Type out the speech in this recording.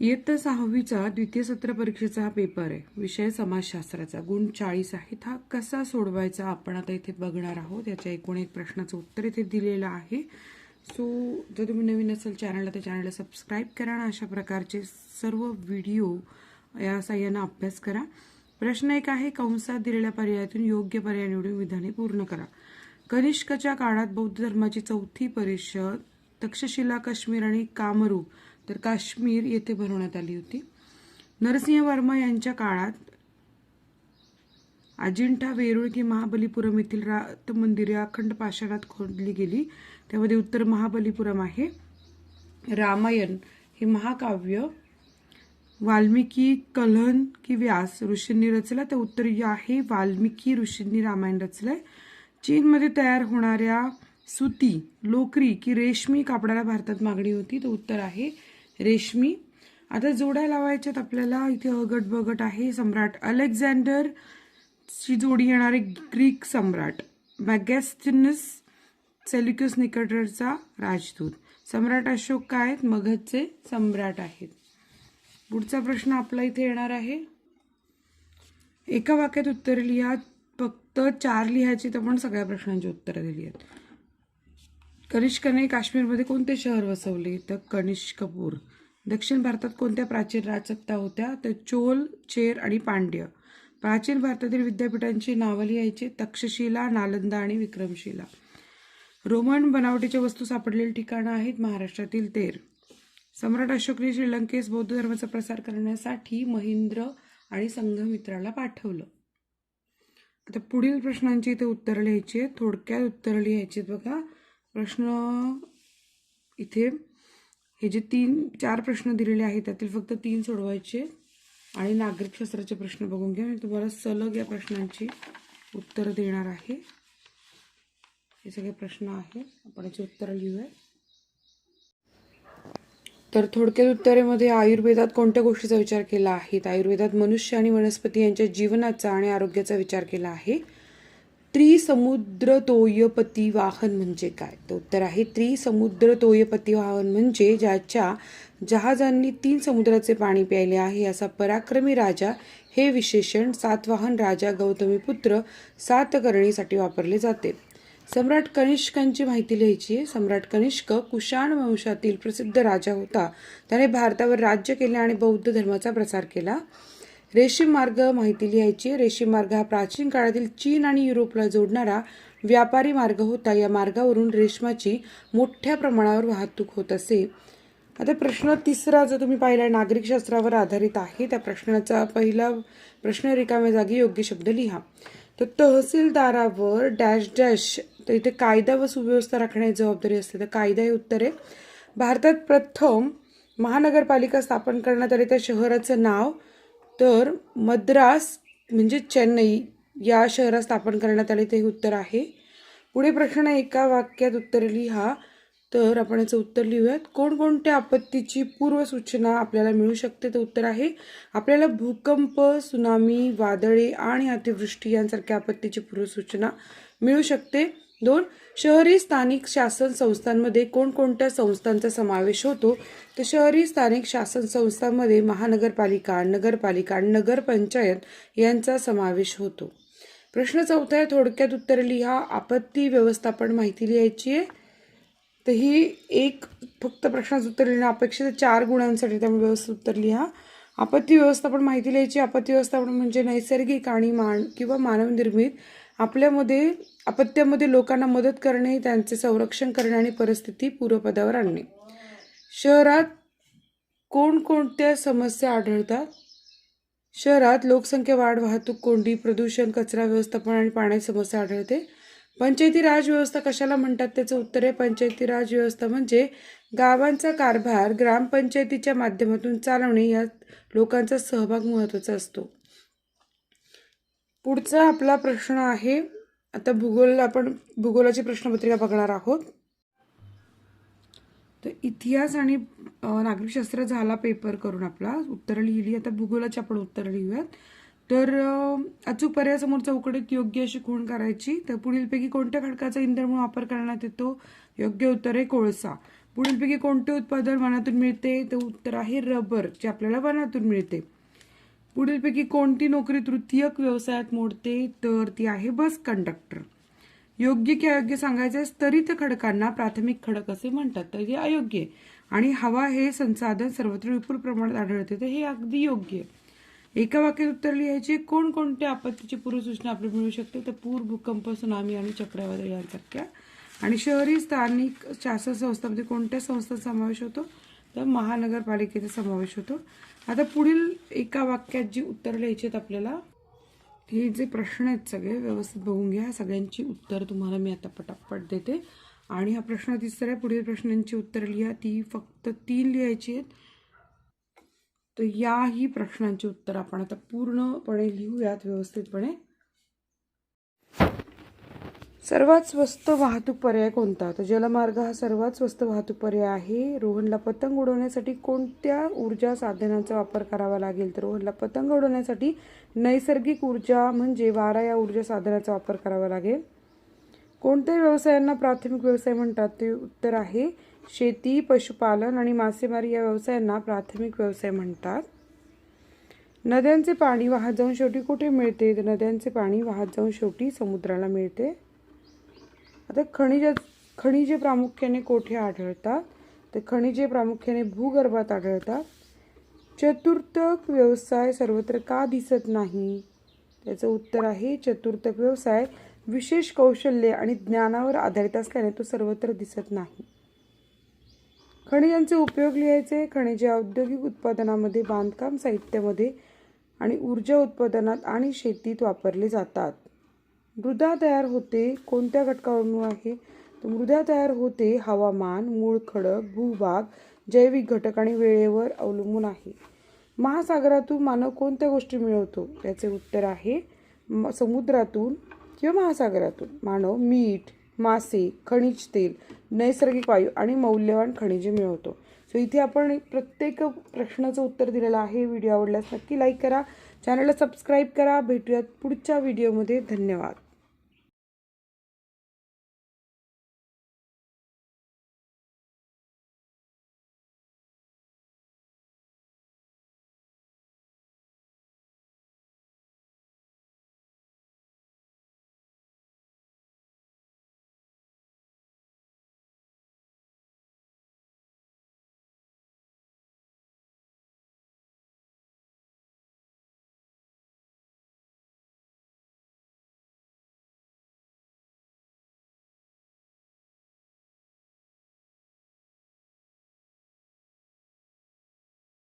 इयत्ता सहावीचा द्वितीय सत्र परीक्षेचा हा पेपर आहे. विषय समाजशास्त्राचा. गुण चाळीस आहेत. हा कसा सोडवायचा आपण आता इथे बघणार आहोत. याच्या एकूण एक प्रश्नाचं उत्तर इथे दिलेलं आहे. सो जर तुम्ही नवीन असेल चॅनलला तर चॅनलला सबस्क्राईब करा आणि अशा प्रकारचे सर्व व्हिडिओ या साह्यानं अभ्यास करा. प्रश्न एक आहे कंसात दिलेल्या पर्यायातून योग्य पर्याय निवडून विधाने पूर्ण करा. कनिष्कच्या काळात बौद्ध धर्माची चौथी परिषद तक्षशिला काश्मीर आणि कामरूप तर काश्मीर येथे भरवण्यात आली होती. नरसिंह वर्मा यांच्या काळात अजिंठा वेरूळ की महाबलीपुरम येथील रात मंदिरे अखंड पाषाणात खोदली गेली. त्यामध्ये उत्तर महाबलीपुरम आहे. रामायण हे महाकाव्य वाल्मिकी कलहन की व्यास ऋषींनी रचला. तर उत्तर आहे वाल्मिकी ऋषींनी रामायण रचलंय. चीनमध्ये तयार होणाऱ्या सुती लोकरी की रेशमी कापडाला भारतात मागणी होती. तर उत्तर आहे रेशमी. आता जोड्या लावायच्यात आपल्याला इथे अगट बगट आहे सम्राट अलेक्झांडर. ची जोडी येणारे ग्रीक सम्राट मॅगॅस्टिनस सेल्युक्युस निकटरचा राजदूत. सम्राट अशोक काय आहेत? मगधचे सम्राट आहेत. पुढचा प्रश्न आपला इथे येणार आहे. एका वाक्यात उत्तरे लिहा. फक्त चार लिहायची तर पण सगळ्या प्रश्नांची उत्तरं दिली आहेत. कनिष्कने काश्मीरमध्ये कोणते शहर वसवले? तर कनिष्कपूर दक्षिण भारतात कोणत्या प्राचीन राजसत्ता होत्या? तर चोल चेर आणि पांड्य. प्राचीन भारतातील विद्यापीठांची नावं लिहायची तक्षशिला नालंदा आणि विक्रमशिला. रोमन बनावटीच्या वस्तू सापडलेली ठिकाणं आहेत महाराष्ट्रातील तेर. सम्राट अशोकने श्रीलंकेस बौद्ध धर्माचा प्रसार करण्यासाठी महेंद्र आणि संघमित्राला पाठवलं. आता पुढील प्रश्नांची इथे उत्तरं लिहायची आहेत थोडक्यात उत्तरं लिहायची आहेत बघा. प्रश्न इथे हे जे तीन चार प्रश्न दिलेले आहेत त्यातील फक्त तीन सोडवायचे आणि नागरिकशास्त्राचे प्रश्न बघून घ्या. मी तुम्हाला सलग या प्रश्नांची उत्तरं देणार आहे. हे सगळे प्रश्न आहेत. आपण याची उत्तरं लिहूया तर थोडक्यात उत्तरेमध्ये आयुर्वेदात कोणत्या गोष्टीचा विचार केला आहे? आयुर्वेदात मनुष्य आणि वनस्पती यांच्या जीवनाचा आणि आरोग्याचा विचार केला आहे. त्रिसमुद्र तोयपती वाहन म्हणजे काय? तर उत्तर आहे त्रिसमुद्र तोयपती वाहन म्हणजे ज्याच्या जहाजांनी तीन समुद्राचे पाणी प्यायले आहे. असा पराक्रमी राजा हे विशेषण सातवाहन राजा गौतमीपुत्र सातकर्णीसाठी वापरले जाते. सम्राट कनिष्कांची माहिती लिहायची आहे. सम्राट कनिष्क कुशाण वंशातील प्रसिद्ध राजा होता. त्याने भारतावर राज्य केले आणि बौद्ध धर्माचा प्रसार केला. रेशीम मार्ग माहिती लिहायची. रेशीम मार्ग हा प्राचीन काळातील चीन आणि युरोपला जोडणारा व्यापारी मार्ग होता. या मार्गावरून रेशमाची मोठ्या प्रमाणावर वाहतूक होत असे. आता प्रश्न तिसरा जो तुम्ही पाहिला नागरिकशास्त्रावर आधारित आहे. त्या प्रश्नाचा पहिला प्रश्न रिकाम्या जागी योग्य शब्द लिहा. तर तहसीलदारावर डॅश डॅश तर इथे कायदा व सुव्यवस्था राखण्याची जबाबदारी असते. तर कायदा हे उत्तर आहे. भारतात प्रथम महानगरपालिका स्थापन करण्यात आली. त्या शहराचं नाव तर मद्रास म्हणजे चेन्नई या शहरात स्थापन करण्यात आले ते उत्तर आहे. पुढे प्रश्न एका वाक्यात उत्तर लिहा तर आपण याचं उत्तर लिहूयात. कोणकोणत्या आपत्तीची पूर्वसूचना आपल्याला मिळू शकते? तर उत्तर आहे. आपल्याला भूकंप सुनामी वादळे आणि अतिवृष्टी यांसारख्या आपत्तीची पूर्वसूचना मिळू शकते. दोन शहरी स्थानिक शासन संस्थांमध्ये कोणकोणत्या संस्थांचा समावेश होतो? तर शहरी स्थानिक शासन संस्थांमध्ये महानगरपालिका नगरपालिका नगरपंचायत यांचा समावेश होतो. प्रश्न चौथा आहे थोडक्यात उत्तर लिहा. आपत्ती व्यवस्थापन माहिती लिहायची आहे. तर ही एक फक्त प्रश्नाचं उत्तर लिहिणं अपेक्षित चार गुणांसाठी त्यामुळे व्यवस्थित उत्तर लिहा. आपत्ती व्यवस्थापन माहिती लिहायची. आपत्ती व्यवस्थापन म्हणजे नैसर्गिक आणि मान किंवा मानवनिर्मित आपल्यामध्ये अपत्यामध्ये लोकांना मदत करणे त्यांचे संरक्षण करणे आणि परिस्थिती पूर्वपदावर आणणे. शहरात कोणकोणत्या समस्या आढळतात? शहरात लोकसंख्या वाढ वाहतूक कोंडी प्रदूषण कचरा व्यवस्थापन आणि पाण्याची समस्या आढळते. पंचायती राज व्यवस्था कशाला म्हणतात? त्याचं उत्तर आहे पंचायती राज व्यवस्था म्हणजे गावांचा कारभार ग्रामपंचायतीच्या माध्यमातून चालवणे यात लोकांचा सहभाग महत्त्वाचा असतो. पुढचा आपला प्रश्न आहे आता भूगोल आपण भूगोलाची प्रश्नपत्रिका बघणार आहोत. तर इतिहास आणि नागरिकशास्त्र झाला पेपर करून आपला. उत्तरं लिहिली आता भूगोलाची आपण उत्तरं लिहूयात. तर अचूक पर्यायासमोर चौकडीत योग्य अशी खूण करायची. तर पुढीलपैकी कोणत्या खडकाचा इंधन म्हणून वापर करण्यात येतो? योग्य उत्तर आहे कोळसा. पुढीलपैकी कोणते उत्पादन वनातून मिळते? तर उत्तर आहे रबर जे आपल्याला वनातून मिळते. पुढीलपैकी कोणती नोकरी तृतीयक व्यवसायात मोडते? तर ती आहे बस कंडक्टर. योग्य की अयोग्य सांगायचं आहे, स्तरित खडकांना प्राथमिक खडक असे म्हणतात. तर हे अयोग्य आहे. आणि हवा हे संसाधन सर्वत्र विपुल प्रमाणात आढळते. तर हे अगदी योग्य आहे. एका वाक्यात उत्तर लिहायचे कोणकोणत्या आपत्तीची पूर्वसूचना आपल्याला मिळू शकते? तर पूर भूकंप सुनामी आणि चक्रवादळ यांसारख्या. आणि शहरी स्थानिक शासन संस्थांमध्ये कोणत्या संस्थांचा समावेश होतो? तर महानगरपालिकेचा समावेश होतो. आता पुढील एका वाक्यात जी उत्तर लिहायची आहेत आपल्याला हे जे प्रश्न आहेत सगळे व्यवस्थित बघून घ्या. सगळ्यांची उत्तर तुम्हाला मी आता पटापट देते. आणि हा प्रश्न तिसरा आहे पुढील प्रश्नांची उत्तर लिहा. ती फक्त तीन लिहायची आहेत. तर याही प्रश्नांची उत्तर आपण आता पूर्णपणे लिहूयात व्यवस्थितपणे. सर्वात स्वस्त वाहतूक पर्याय कोणता? तर जलमार्ग हा सर्वात स्वस्त वाहतूक पर्याय आहे. रोहनला पतंग उडवण्यासाठी कोणत्या ऊर्जा साधनांचा वापर करावा लागेल? तर रोहनला पतंग उडवण्यासाठी नैसर्गिक ऊर्जा म्हणजे वारा या ऊर्जा साधनाचा वापर करावा लागेल. कोणत्या व्यवसायांना प्राथमिक व्यवसाय म्हणतात? ते उत्तर आहे शेती पशुपालन आणि मासेमारी या व्यवसायांना प्राथमिक व्यवसाय म्हणतात. नद्यांचे पाणी वाहत जाऊन शेवटी कुठे मिळते? तर नद्यांचे पाणी वाहत जाऊन शेवटी समुद्राला मिळते. आता खनिज खनिजे प्रामुख्याने कोठे आढळतात? तर खनिजे प्रामुख्याने भूगर्भात आढळतात. चतुर्थक व्यवसाय सर्वत्र का दिसत नाही? त्याचं उत्तर आहे चतुर्थक व्यवसाय विशेष कौशल्य आणि ज्ञानावर आधारित असल्याने तो सर्वत्र दिसत नाही. खनिजांचे उपयोग लिहायचे खनिजे औद्योगिक उत्पादनामध्ये बांधकाम साहित्यामध्ये आणि ऊर्जा उत्पादनात आणि शेतीत वापरले जातात. मृदा तयार होते कोणत्या घटकावरून आहे? तर मृदा तयार होते हवामान मूळ खडक भूभाग जैविक घटक आणि वेळेवर अवलंबून आहे. महासागरातून मानव कोणत्या गोष्टी मिळवतो? याचे उत्तर आहे म- समुद्रातून किंवा महासागरातून. मानव मीठ मासे खनिज तेल नैसर्गिक वायू आणि मौल्यवान खनिजे मिळवतो. सो इथे आपण प्रत्येक प्रश्नाचं उत्तर दिलेलं आहे. व्हिडिओ आवडल्यास नक्की लाईक करा. चॅनलला सबस्क्राईब करा. भेटूयात पुढच्या व्हिडिओमध्ये धन्यवाद.